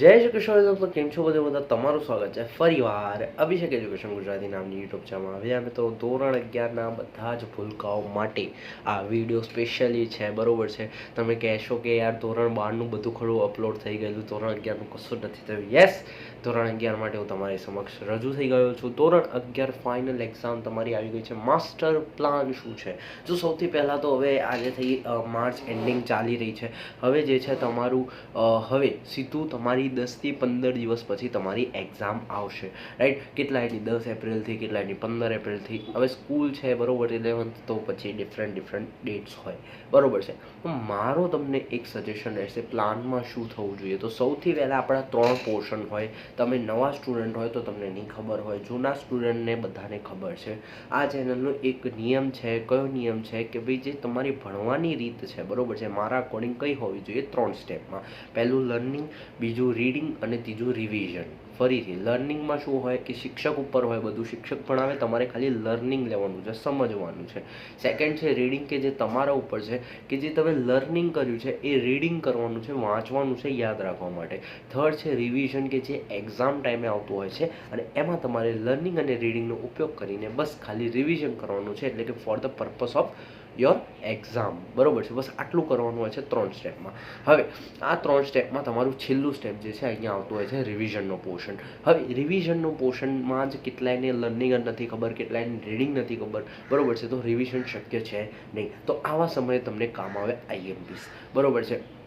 જય શ્રી કૃષ્ણ દોસ્તો કેમ છો બધે? બધા તમારું સ્વાગત છે ફરીવાર અભિષેક એજ્યુકેશન ગુજરાતી નામની યુટ્યુબ ચેનલમાં હવે અમે તો ધોરણ અગિયારના બધા જ ભૂલકાઓ માટે આ વીડિયો સ્પેશિયલી છે, બરોબર છે? તમે કહેશો કે યાર ધોરણ બારનું બધું ખરું અપલોડ થઈ ગયેલું, ધોરણ અગિયારનું કશું નથી થયું. યસ ધોરણ અગિયાર માટે હું તમારી સમક્ષ રજૂ થઈ ગયો છું. ધોરણ અગિયાર ફાઇનલ એક્ઝામ તમારી આવી ગઈ છે. માસ્ટર પ્લાન શું છે? જો સૌથી પહેલાં તો હવે આજે થઈ માર્ચ એન્ડિંગ ચાલી રહી છે. હવે જે છે તમારું હવે સીધું તમારી દસથી પંદર દિવસ પછી તમારી એક્ઝામ આવશે. રાઈટ કેટલાયની દસ એપ્રિલથી કેટલા એની પંદર એપ્રિલથી હવે સ્કૂલ છે, બરોબર ઇલેવન્થ તો પછી ડિફરન્ટ ડિફરન્ટ ડેટ્સ હોય. બરોબર છે. તો મારો તમને એક સજેશન રહેશે પ્લાનમાં શું થવું જોઈએ? તો સૌથી પહેલાં આપણા ત્રણ પોર્શન હોય. તમે નવા સ્ટુડન્ટ હોય તો તમને નહીં ખબર હોય. જૂના સ્ટુડન્ટને બધાને ખબર છે. આ ચેનલનો એક નિયમ છે, કયો નિયમ છે કે ભાઈ જે તમારી ભણવાની રીત છે, બરાબર છે, મારા અકોર્ડિંગ કઈ હોવી જોઈએ? ત્રણ સ્ટેપમાં પહેલું લર્નિંગ બીજું રીડિંગ અને ત્રીજું રિવિઝન ફરીથી લર્નિંગમાં શું હોય કે શિક્ષક ઉપર હોય બધું, શિક્ષક ભણાવે તમારે ખાલી લર્નિંગ લેવાનું છે, સમજવાનું છે. સેકન્ડ છે રીડિંગ કે જે તમારા ઉપર છે, કે જે તમે લર્નિંગ કર્યું છે, એ રીડિંગ કરવાનું છે, વાંચવાનું છે, યાદ રાખવા માટે. થર્ડ છે રિવિઝન કે જે એક્ઝામ ટાઈમે આવતું હોય છે, અને એમાં તમારે લર્નિંગ અને રીડિંગનો ઉપયોગ કરીને બસ ખાલી રિવિઝન કરવાનું છે, એટલે કે for the purpose of your exam બરોબર છે? બસ આટલું કરવાનું હોય છે ત્રણ સ્ટેપમાં હવે, આ ત્રણ સ્ટેપમાં તમારું છેલ્લું સ્ટેપ જે છે અહીંયા આવતું હોય છે રિવિઝનનો પોર્શન હવે રિવિઝનનો પોર્શનમાં જ કેટલાયને લર્નિંગ નથી ખબર, કેટલાયને રીડિંગ નથી ખબર. બરોબર છે? તો રિવિઝન શક્ય છે નહીં. તો આવા સમયે તમને કામ આવે આઈએમપીસ બરોબર છે?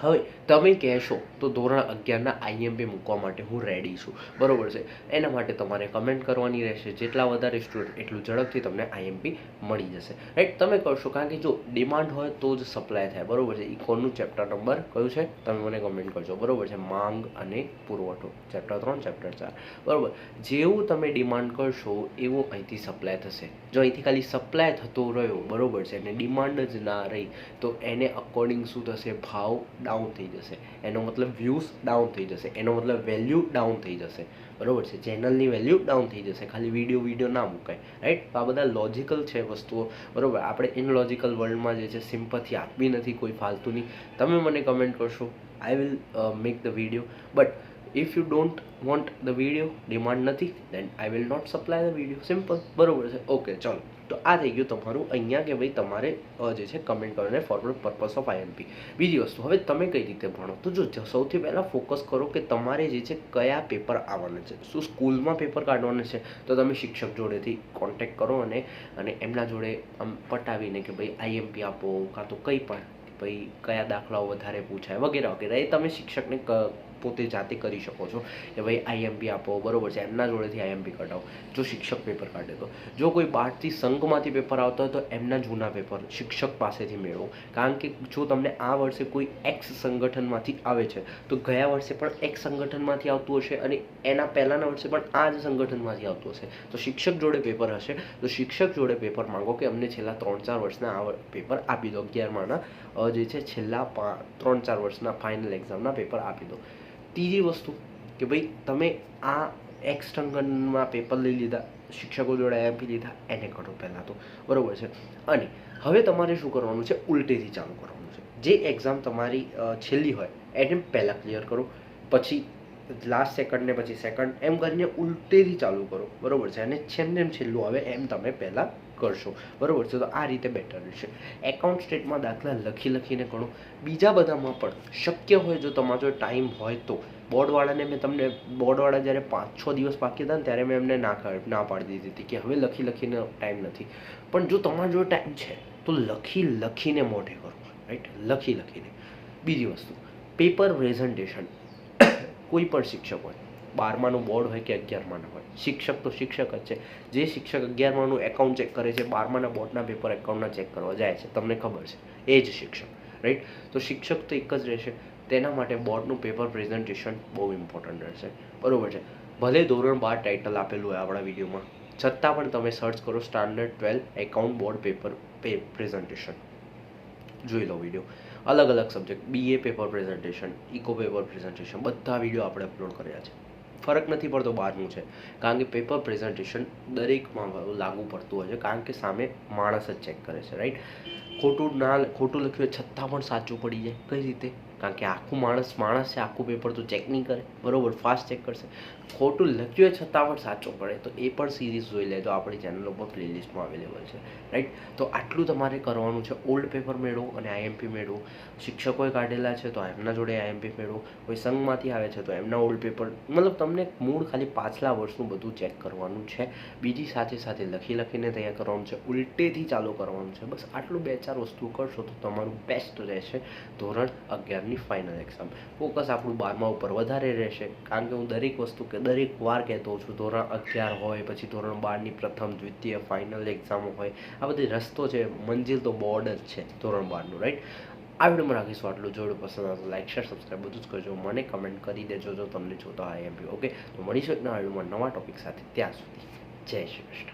હવે તમે કહેશો તો ધોરણ અગિયારના આઈએમપી મૂકવા માટે હું રેડી છું. બરાબર છે? એના માટે તમારે કમેન્ટ કરવાની રહેશે. જેટલા વધારે સ્ટુડન્ટ એટલું ઝડપથી તમને આઈએમપી મળી જશે. રાઈટ તમે કરશો કારણ કે જો ડિમાન્ડ હોય તો જ સપ્લાય થાય. બરાબર છે? ઇકોનનું ચેપ્ટર નંબર કયું છે? તમે મને કમેન્ટ કરજો. બરોબર છે? માંગ અને પુરવઠો. ચેપ્ટર ત્રણ ચેપ્ટર ચાર. બરાબર? જેવું તમે ડિમાન્ડ કરશો, એવું અહીંથી સપ્લાય થશે. જો અહીંથી ખાલી સપ્લાય થતો રહ્યો, બરાબર છે? અને ડિમાન્ડ જ ના રહી, તો એને અકોર્ડિંગ શું થશે? ભાવ ડાઉન થઈ જશે. એનો મતલબ વ્યૂઝ ડાઉન થઈ જશે. એનો મતલબ વેલ્યુ ડાઉન થઈ જશે. બરોબર છે? ચેનલની વેલ્યુ ડાઉન થઈ જશે. ખાલી વીડિયો વીડિયો ના મુકાય. રાઈટ આ બધા લોજિકલ છે વસ્તુઓ. બરાબર? આપણે ઇનલોજિકલ વર્લ્ડમાં જે છે સિમ્પથી આપવી નથી કોઈ ફાલતુની. તમે મને કમેન્ટ કરશો. I will make the video but if you don't want the video demand નથી then I will not supply the video simple બરોબર છે. ઓકે ચલો. તો આ થઈ ગયું તમારું અહીંયા કે ભાઈ તમારે જે છે કમેન્ટ કરીને ફોરવર્ડ પર્પસ ઓફ આઈએમપી બીજી વસ્તુ, હવે તમે કઈ રીતે ભણો? તો જો સૌથી પહેલાં ફોકસ કરો કે તમારે જે છે, કયા પેપર આવવાના છે. શું સ્કૂલમાં પેપર કાઢવાના છે? તો તમે શિક્ષક જોડેથી કોન્ટેક્ટ કરો અને અને એમના જોડે આમ પટાવીને કે ભાઈ આઈએમપી આપો, કાં તો કંઈ પણ ભાઈ કયા દાખલાઓ વધારે પૂછાય વગેરે વગેરે. એ તમે શિક્ષકને પોતે જાતે કરી શકો છો કે ભાઈ આઈએમપી આપો, બરોબર છે, એમના જોડેથી આઈએમપી કઢાવો. જો શિક્ષક પેપર કાઢે તો. જો કોઈ બહારથી સંઘમાંથી પેપર આવતા હોય તો એમના જૂના પેપર શિક્ષક પાસેથી મેળવો. કારણ કે જો તમને આ વર્ષે કોઈ એક્સ સંગઠનમાંથી આવે છે, તો ગયા વર્ષે પણ એક્સ સંગઠનમાંથી આવતું હશે અને એના પહેલાંના વર્ષે પણ આ જ સંગઠનમાંથી આવતું હશે. તો શિક્ષક જોડે પેપર હશે. તો શિક્ષક જોડે પેપર માંગો કે અમને છેલ્લા ત્રણ ચાર વર્ષના આ પેપર આપી દો. અગિયારમાંના જે છે, છેલ્લા ત્રણ ચાર વર્ષના ફાઇનલ એક્ઝામના પેપર આપી દો. ત્રીજી વસ્તુ કે ભાઈ, તમે આ એક્સ સંગઠનમાં પેપર લઈ લીધા, શિક્ષકો જોડે આઈએમપી લીધા, એને કરો પહેલાં તો. બરોબર છે? અને હવે તમારે શું કરવાનું છે? ઉલટેથી ચાલુ કરવાનું છે. જે એક્ઝામ તમારી છેલ્લી હોય, એને પહેલાં ક્લિયર કરો. પછી લાસ્ટ સેકન્ડ ને પછી સેકન્ડ એમ કરીને ઉલટેથી ચાલુ કરો. બરાબર છે? અને છેલ્લે છેલ્લું આવે એમ તમે પહેલાં કરશો. બરાબર છે? તો આ રીતે બેટર રહેશે. એકાઉન્ટ સ્ટેટમાં દાખલા લખી લખીને ગણો બીજા બધામાં પણ શક્ય હોય જો તમારો ટાઈમ હોય તો. બોર્ડવાળાને મેં તમને, બોર્ડવાળા જ્યારે પાંચ છ દિવસ બાકી હતા ને ત્યારે મેં એમને ના ના પાડી દીધી હતી કે હવે લખી લખીને ટાઈમ નથી. પણ જો તમારો ટાઈમ છે, તો લખી લખીને મોઢે કરો. રાઈટ લખી લખીને. બીજી વસ્તુ. પેપર પ્રેઝન્ટેશન કોઈ પણ શિક્ષક હોય, બારમાનું બોર્ડ હોય કે અગિયારમાનું હોય, શિક્ષક તો શિક્ષક જ છે. જે શિક્ષક અગિયારમાનું એકાઉન્ટ ચેક કરે છે, બારમાના બોર્ડના પેપર એકાઉન્ટના ચેક કરવા જાય છે, તમને ખબર છે. એ જ શિક્ષક રાઈટ તો શિક્ષક તો એક જ રહેશે. તેના માટે બોર્ડનું પેપર પ્રેઝન્ટેશન બહુ ઇમ્પોર્ટન્ટ રહેશે. બરોબર છે. ભલે ધોરણ બાર ટાઇટલ આપેલું હોય આપણા વિડીયોમાં, છતાં પણ તમે સર્ચ કરો standard twelve account board paper pay presentation જોઈ લો વીડિયો. અલગ અલગ subject BA paper presentation eco paper presentation બધા વીડિયો આપણે અપલોડ કર્યા છે. ફરક નથી પડતો બહારનું છે. કારણ કે પેપર પ્રેઝન્ટેશન દરેકમાં લાગુ પડતું હોય છે. કારણ કે સામે માણસ જ ચેક કરે છે રાઈટ ખોટું ના ખોટું લખ્યું છતાં પણ સાચું પડી જાય. કઈ રીતે? કારણ કે આખું માણસ માણસ છે આખું પેપર તો ચેક નહીં કરે. બરોબર ફાસ્ટ ચેક કરશે. ખોટું લખ્યું હોય છતાં પણ સાચું પડે. તો એ પણ સિરીઝ જોઈ લેજો. આપણી ચેનલ ઉપર પ્લેલિસ્ટમાં અવેલેબલ છે. રાઈટ તો આટલું તમારે કરવાનું છે. ઓલ્ડ પેપર મેળવો અને આઈએમપી મેળવો. શિક્ષકોએ કાઢેલા છે તો એમના જોડે આઈએમપી મેળવો. કોઈ સંઘમાંથી આવે છે તો એમના ઓલ્ડ પેપર મતલબ તમને મૂળ ખાલી પાછલા વર્ષનું બધું ચેક કરવાનું છે. બીજી સાથે સાથે લખી લખીને તૈયાર કરવાનું છે. ઉલટેથી ચાલુ કરવાનું છે. બસ આટલું બે ચાર વસ્તુ કરશો તો તમારું બેસ્ટ રહેશે. ધોરણ અગિયારની ફાઇનલ એક્ઝામ ફોકસ આપણું બારમા ઉપર વધારે રહેશે. કારણ કે હું દરેક વસ્તુ કે દરેક વાર કહેતો છું, ધોરણ અગિયાર હોય, પછી ધોરણ બારની પ્રથમ, દ્વિતીય ફાઇનલ એક્ઝામો હોય. આ બધી રસ્તો છે, મંજિલ તો બોર્ડ જ છે, ધોરણ બારનું રાઈટ આ વિડીયોમાં રાખીશું આટલું. જોડું પસંદ આવતો લાઇક શેર સબસ્ક્રાઈબ બધું જ કરજો. મને કમેન્ટ કરી દેજો જો તમને જોતા હોય એમ ઓકે તો મળીશું એક નવા વિડીયોમાં નવા ટોપિક સાથે. ત્યાં સુધી. જય શ્રી કૃષ્ણ.